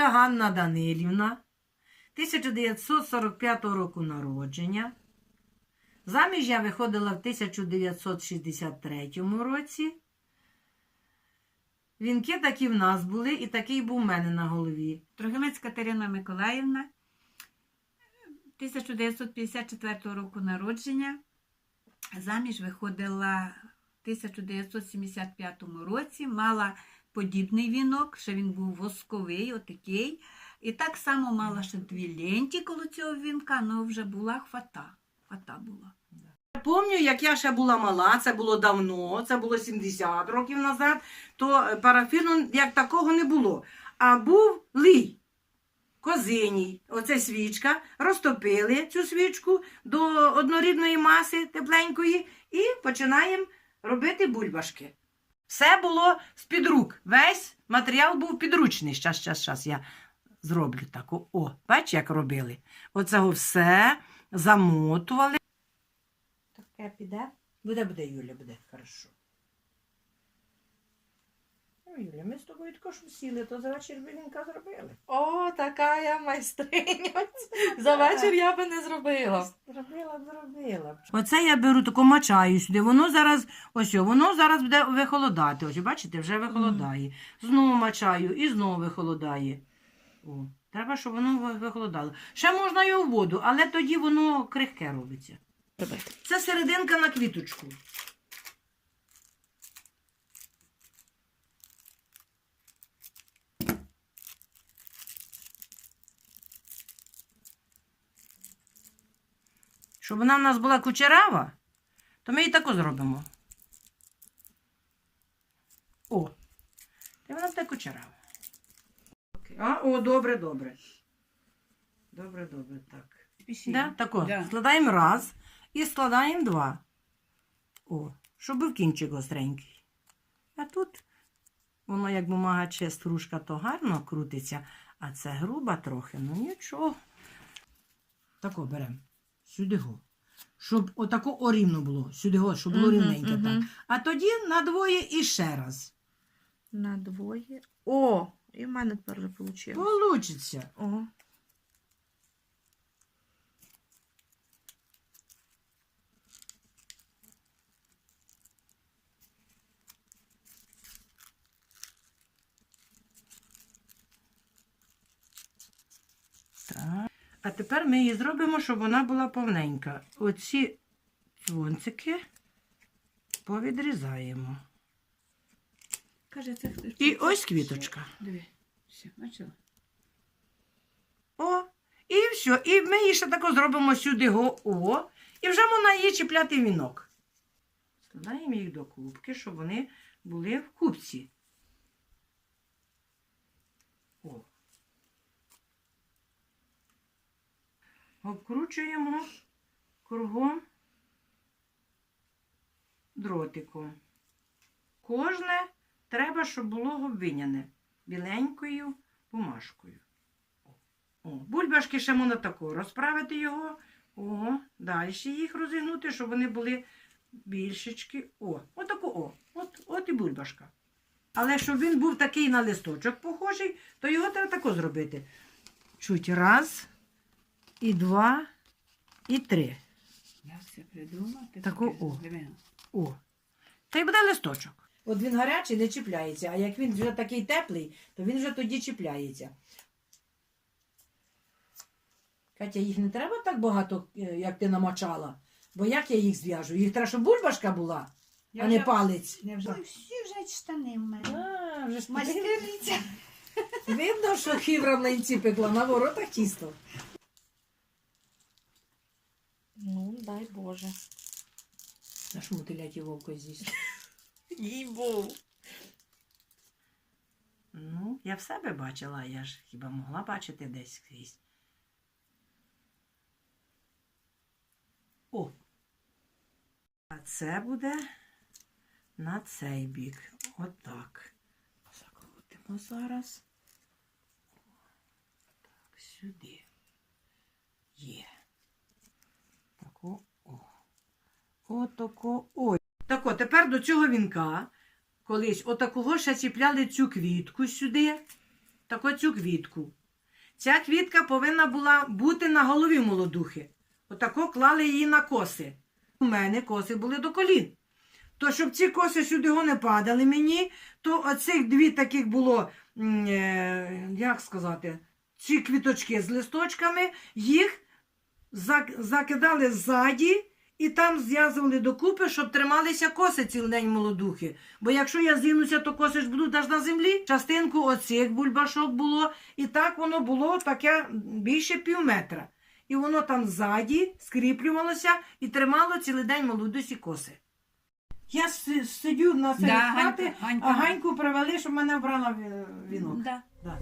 Галицька Ганна Данилівна, 1945 року народження. Заміж я виходила в 1963 році. Вінки такі в нас були, і такий був в мене на голові. Трогилець Катерина Миколаївна, 1954 року народження. Заміж виходила в 1975 році, мала подібний вінок, ще він був восковий, отакий. І так само мала ще дві ленті коло цього вінка, але вже була хвата. Хвата була. Я пам'ятаю, як я ще була мала, це було давно, це було 70 років назад, то парафіну як такого не було. А був лий. Козиній, оце свічка, розтопили цю свічку до однорідної маси тепленької і починаємо робити бульбашки. Все було з-під рук. Весь матеріал був підручний. Щас, щас, щас я зроблю так. О, О, бач, як робили. Оцього все замотували. Таке піде? Буде, буде, Юля, буде, хорошо. Юля, ми з тобою також сіли, то за вечір білінка зробили. О, така я майстриня. За вечір я би не зробила. Зробила, б, зробила. б. Оце я беру таку мачаю сюди. Воно зараз, ось, воно зараз буде вихолодати. Ось, бачите, вже вихолодає. Знову мачаю і знову вихолодає. О, треба, щоб воно вихолодало. Ще можна його в воду, але тоді воно крихке робиться. Це серединка на квіточку. Щоб вона в нас була кучерава, то ми її таку зробимо. О, і вона буде кучерава. А, о, добре, добре. Добре, добре, так. Да, тако. Да. Складаємо раз і складаємо два. О, щоб був кінчик гостренький. А тут воно як бумага чи стружка, то гарно крутиться, а це груба трохи, ну нічого. Тако беремо. Сюди го. Щоб отако орівно було. Сюди го, щоб було Мгм, рівненько мгм. так. А тоді на двоє і ще раз. На двоє. О, і в мене тепер вже вийшло. Получиться. О. Так. А тепер ми її зробимо, щоб вона була повненька. Оці цвонцики повідрізаємо. Каже, це І ось квіточка. Диви, все, бачила? О, і все. І ми її ще тако зробимо сюди го о. І вже можна її чіпляти в вінок. Складаємо їх до кубки, щоб вони були в кубці. О. Обкручуємо кругом дротиком. Кожне треба, щоб було обвиняне біленькою бумажкою. О, бульбашки ще можна тако розправити його. О, далі їх розігнути, щоб вони були більшечки. О, отако о. От, от і бульбашка. Але щоб він був такий на листочок похожий, то його треба тако зробити. Чуть раз, і два, і три. Я все придумав. ти Таку, о. О. Та й буде листочок. От він гарячий, не чіпляється, а як він вже такий теплий, то він вже тоді чіпляється. Катя, їх не треба так багато, е, як ти намочала. Бо як я їх зв'яжу? Їх треба, щоб бульбашка була, Я а не палець. Я вже... Ой, всі вже штани в мене. А, вже ж. Видно, що хівра млинці пекла на воротах тісто. Ну, дай Боже. На шму теляті вовко з'їсть. Їй був. Ну, я в себе бачила, я ж хіба могла бачити десь скрізь. О. А це буде на цей бік. Отак. Закрутимо зараз. Так, сюди. Є. Тако, о. Отако, ой. Тако, тепер до цього вінка колись отакого ще чіпляли цю квітку сюди. так оцю квітку. Ця квітка повинна була бути на голові молодухи. Отако клали її на коси. У мене коси були до колін. То щоб ці коси сюди не падали мені, то оцих дві таких було, е, як сказати, ці квіточки з листочками, їх закидали ззаді і там зв'язували докупи, щоб трималися коси цілий день молодухи. Бо якщо я зінуся, то коси ж будуть аж на землі. Частинку оцих бульбашок було, і так воно було таке більше пів метра. І воно там ззаді скріплювалося і тримало цілий день молодусі коси. Я сидю на серед Да, хати, Ганька- Ганька. а Ганьку привели, щоб мене вбрала вінок. Да. Да.